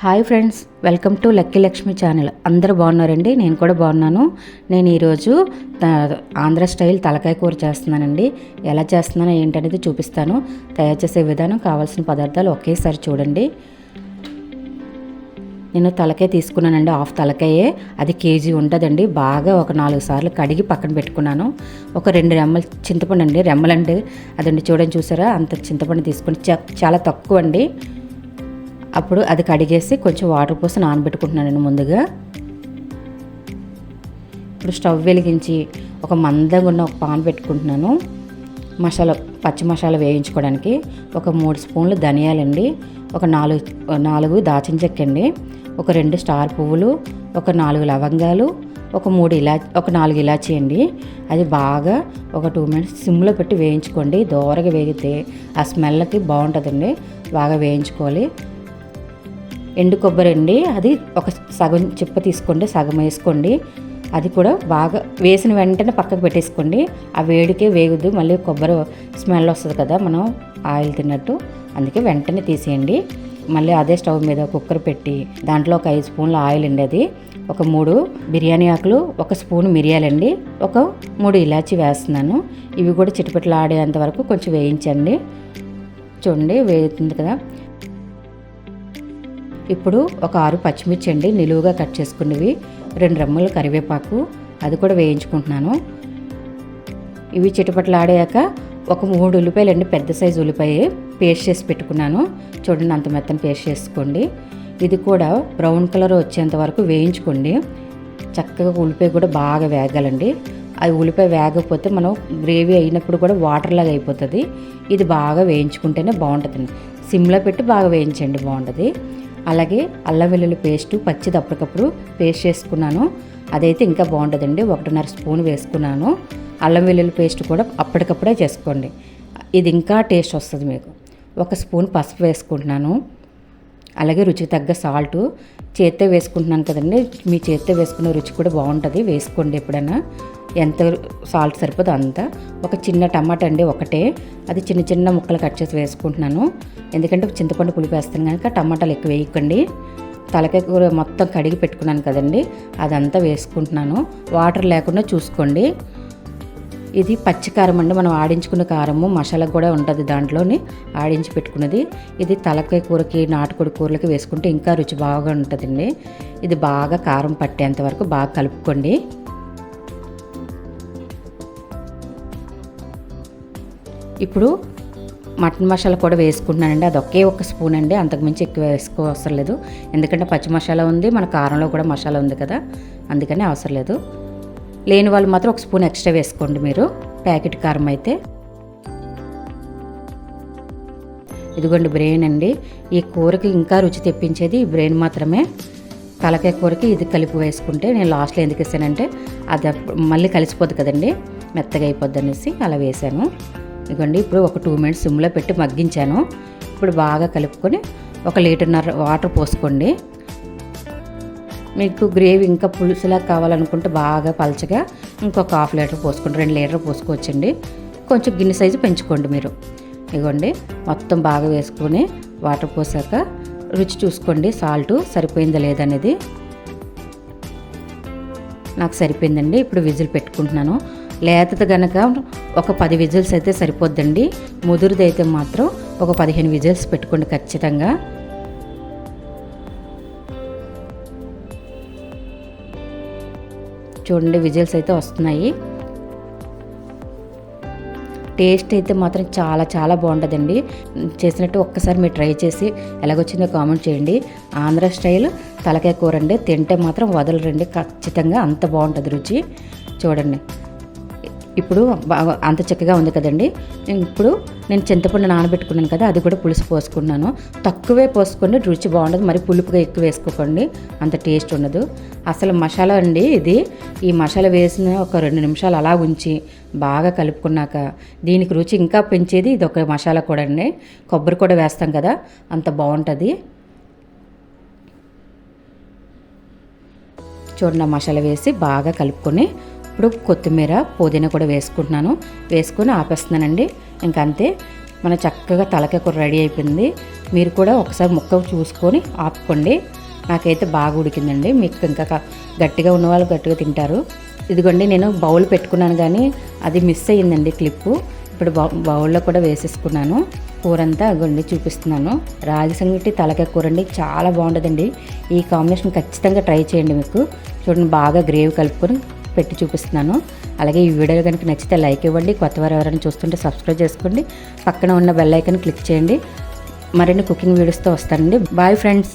Hi friends welcome to Lucky Lakshmi channel. అందరూ బాగున్నారండి? నేను కూడా బాగున్నాను. నేను ఈరోజు త- ఆంధ్ర స్టైల్ తలకాయ కూర చేస్తున్నానండి. ఎలా చేస్తున్నానో ఏంటనేది చూపిస్తాను. తయారు చేసే విధానం కావాల్సిన పదార్థాలు ఒకేసారి చూడండి. నేను తలకాయ తీసుకున్నానండి హాఫ్ తలకాయే. అది కేజీ ఉంటుందండి. బాగా ఒక నాలుగు సార్లు కడిగి పక్కన పెట్టుకున్నాను. ఒక రెండు రెమ్మలు చింతపండు అండి. రెమ్మలండి. అదండి చూడండి చూసారా? అంత చింతపండు తీసుకుని చాలా తక్కువ అండి అప్పుడు అది కడిగేసి కొంచెం వాటర్ పోసి నానబెట్టుకుంటున్నానండి ముందుగా. ఇప్పుడు స్టవ్ వెలిగించి ఒక మందంగా ఉన్న ఒక పాన్ పెట్టుకుంటున్నాను. మసాలా పచ్చి మసాలా వేయించుకోవడానికి ఒక మూడు స్పూన్లు ధనియాలండి ఒక నాలుగు నాలుగు దాచిన చెక్కండి ఒక రెండు స్టార్ పువ్వులు ఒక నాలుగు లవంగాలు ఒక మూడు ఇలా ఒక నాలుగు ఇలాచీ అండి. అది బాగా ఒక టూ మినిట్స్ సిమ్లో పెట్టి వేయించుకోండి. దోరగా వేగితే ఆ స్మెల్కి బాగుంటుందండి. బాగా వేయించుకోవాలి. ఎండు కొబ్బరి అండి. అది ఒక సగం చిప్ప తీసుకోండి సగం వేసుకోండి. అది కూడా బాగా వేసిన వెంటనే పక్కకు పెట్టేసుకోండి. ఆ వేడికే వేగుద్దు మళ్ళీ కొబ్బరి స్మెల్ వస్తుంది కదా మనం ఆయిల్ తిన్నట్టు. అందుకే వెంటనే తీసేయండి. మళ్ళీ అదే స్టవ్ మీద కుక్కర్ పెట్టి దాంట్లో ఒక ఐదు స్పూన్ల ఆయిల్ అండి అది. ఒక మూడు బిర్యానీ ఆకులు ఒక స్పూన్ మిరియాలండి ఒక మూడు ఇలాచి వేస్తున్నాను. ఇవి కూడా చిటపట్లు ఆడేంత వరకు కొంచెం వేయించండి. చూడండి వేగుతుంది కదా. ఇప్పుడు ఒక ఆరు పచ్చిమిర్చి అండి నిలువుగా కట్ చేసుకున్నవి రెండు రెమ్మలు కరివేపాకు అది కూడా వేయించుకుంటున్నాను. ఇవి చిటపట్లాడాక ఒక మూడు ఉల్లిపాయలు అండి పెద్ద సైజు ఉల్లిపాయ పేస్ట్ చేసి పెట్టుకున్నాను. చూడండి అంత మెత్తని పేస్ట్ చేసుకోండి. ఇది కూడా బ్రౌన్ కలర్ వచ్చేంత వరకు వేయించుకోండి. చక్కగా ఉల్లిపాయ కూడా బాగా వేగాలండి. అది ఉల్లిపాయ వేగకపోతే మనం గ్రేవీ అయినప్పుడు కూడా వాటర్ లాగా అయిపోతుంది. ఇది బాగా వేయించుకుంటేనే బాగుంటుందండి. సిమ్లో పెట్టి బాగా వేయించండి బాగుంటుంది. అలాగే అల్లం వెల్లుల్లి పేస్ట్ పచ్చిది అప్పటికప్పుడు పేస్ట్ చేసుకున్నాను. అదైతే ఇంకా బాగుంటుందండి ఒకటిన్నర స్పూన్ వేసుకున్నాను. అల్లం వెల్లుల్లి పేస్ట్ కూడా అప్పటికప్పుడే చేసుకోండి. ఇది ఇంకా టేస్ట్ వస్తుంది మీకు. ఒక స్పూన్ పసుపు వేసుకుంటున్నాను. అలాగే రుచికి తగ్గ సాల్ట్. చేత్తో వేసుకుంటున్నాను కదండి. మీ చేత్తో వేసుకున్న రుచి కూడా బాగుంటుంది. వేసుకోండి ఎప్పుడైనా. ఎంత సాల్ట్ సరిపోదో అంత. ఒక చిన్న టమాటా అండి ఒకటే. అది చిన్న చిన్న ముక్కలు కట్ చేసి వేసుకుంటున్నాను. ఎందుకంటే చింతపండు పులిపి వేస్తాను కనుక టమాటాలు ఎక్కువ వేయకండి. తలకాయ కూర మొత్తం కడిగి పెట్టుకున్నాను కదండి. అదంతా వేసుకుంటున్నాను. వాటర్ లేకుండా చూసుకోండి. ఇది పచ్చికారం అండి. మనం ఆడించుకున్న కారము మసాలా కూడా ఉంటుంది దాంట్లోని. ఆడించి పెట్టుకున్నది. ఇది తలకాయ కూరకి నాటుకోడి కూరలకి వేసుకుంటే ఇంకా రుచి బాగా ఉంటుందండి. ఇది బాగా కారం పట్టేంత వరకు బాగా కలుపుకోండి. ఇప్పుడు మటన్ మసాలా కూడా వేసుకుంటున్నానండి. అది ఒకే ఒక స్పూన్ అండి. అంతకుమించి ఎక్కువ వేసుకో అవసరం లేదు. ఎందుకంటే పచ్చి మసాలా ఉంది. మన కారంలో కూడా మసాలా ఉంది కదా. అందుకని అవసరం లేదు. లేని వాళ్ళు మాత్రం ఒక స్పూన్ ఎక్స్ట్రా వేసుకోండి మీరు. ప్యాకెట్ కారం అయితే. ఇదిగోండి బ్రెయిన్ అండి. ఈ కూరకి ఇంకా రుచి తెప్పించేది ఈ బ్రెయిన్ మాత్రమే. తలకాయ కూరకి ఇది కలిపి వేసుకుంటే నేను లాస్ట్లో ఎందుకు వేసానంటే అది మళ్ళీ కలిసిపోద్ది కదండి. మెత్తగా అయిపోద్ది అనేసి అలా వేసాను. ఇదిగోండి ఇప్పుడు ఒక టూ మినిట్స్ సిమ్లో పెట్టి మగ్గించాను. ఇప్పుడు బాగా కలుపుకొని ఒక లీటర్న్నర వాటర్ పోసుకోండి. మీకు గ్రేవీ ఇంకా పులుసులా కావాలనుకుంటే బాగా పలచగా ఇంకొక హాఫ్ లీటర్ పోసుకోండి. రెండు లీటర్ పోసుకోవచ్చండి. కొంచెం గిన్నె సైజు పెంచుకోండి మీరు. ఇగోండి. మొత్తం బాగా వేసుకొని వాటర్ పోసాక రుచి చూసుకోండి. సాల్ట్ సరిపోయిందా లేదనేది నాకు సరిపోయిందండి. ఇప్పుడు విజిల్ పెట్టుకుంటున్నాను. లేతది కనుక ఒక పది విజిల్స్ అయితే సరిపోద్దండి. ముదురుది అయితే మాత్రం ఒక పదిహేను విజిల్స్ పెట్టుకోండి ఖచ్చితంగా. చూడండి విజిల్స్ అయితే వస్తున్నాయి. టేస్ట్ అయితే మాత్రం చాలా చాలా బాగుంటుందండి. చేసినట్టు ఒక్కసారి మీరు ట్రై చేసి ఎలాగొచ్చిందో కామెంట్ చేయండి. ఆంధ్ర స్టైల్ తలకాయ కూర అండి. తింటే మాత్రం వదలరండి. ఖచ్చితంగా అంత బాగుంటుంది రుచి. చూడండి. ఇప్పుడు బాగా అంత చక్కగా ఉంది కదండి. ఇప్పుడు నేను చింతపండు నానబెట్టుకున్నాను కదా అది కూడా పులుసు పోసుకున్నాను. తక్కువే పోసుకోండి రుచి బాగుండదు. మరి పులుపుగా ఎక్కువ వేసుకోకండి. అంత టేస్ట్ ఉండదు. అసలు మసాలా అండి ఇది. ఈ మసాలా వేసిన ఒక రెండు నిమిషాలు అలా ఉంచి బాగా కలుపుకున్నాక దీనికి రుచి ఇంకా పెంచేది ఇది ఒక మసాలా కూడా అండి. కొబ్బరి కూడా వేస్తాం కదా అంత బాగుంటుంది. చూడండి ఆ మసాలా వేసి బాగా కలుపుకొని ఇప్పుడు కొత్తిమీర పుదీనా కూడా వేసుకుంటున్నాను. వేసుకొని ఆపేస్తున్నానండి. ఇంక అంతే. మన చక్కగా తలకాయ కూర రెడీ అయిపోయింది. మీరు కూడా ఒకసారి ముక్క చూసుకొని ఆపుకోండి. నాకైతే బాగా ఉడికిందండి. మీకు ఇంకా గట్టిగా ఉన్న వాళ్ళు గట్టిగా తింటారు. ఇదిగోండి నేను బౌల్ పెట్టుకున్నాను కానీ అది మిస్ అయ్యిందండి క్లిప్పు ఇప్పుడు బౌ బౌల్లో కూడా వేసేసుకున్నాను. కూర అంతా అగోండి చూపిస్తున్నాను. రాగి సంగటి తలకాయ కూర అండి. చాలా బాగుంటుందండి. ఈ కాంబినేషన్ ఖచ్చితంగా ట్రై చేయండి మీకు. చూడండి బాగా గ్రేవీ కలుపుకొని పెట్టి చూపిస్తున్నాను. అలాగే ఈ వీడియో కనుక నచ్చితే లైక్ ఇవ్వండి. కొత్త వారు ఎవరైనా చూస్తుంటే సబ్స్క్రైబ్ చేసుకోండి. పక్కన ఉన్న బెల్ ఐకన్ క్లిక్ చేయండి. మరిన్ని కుకింగ్ వీడియోస్తో వస్తానండి. Bye friends.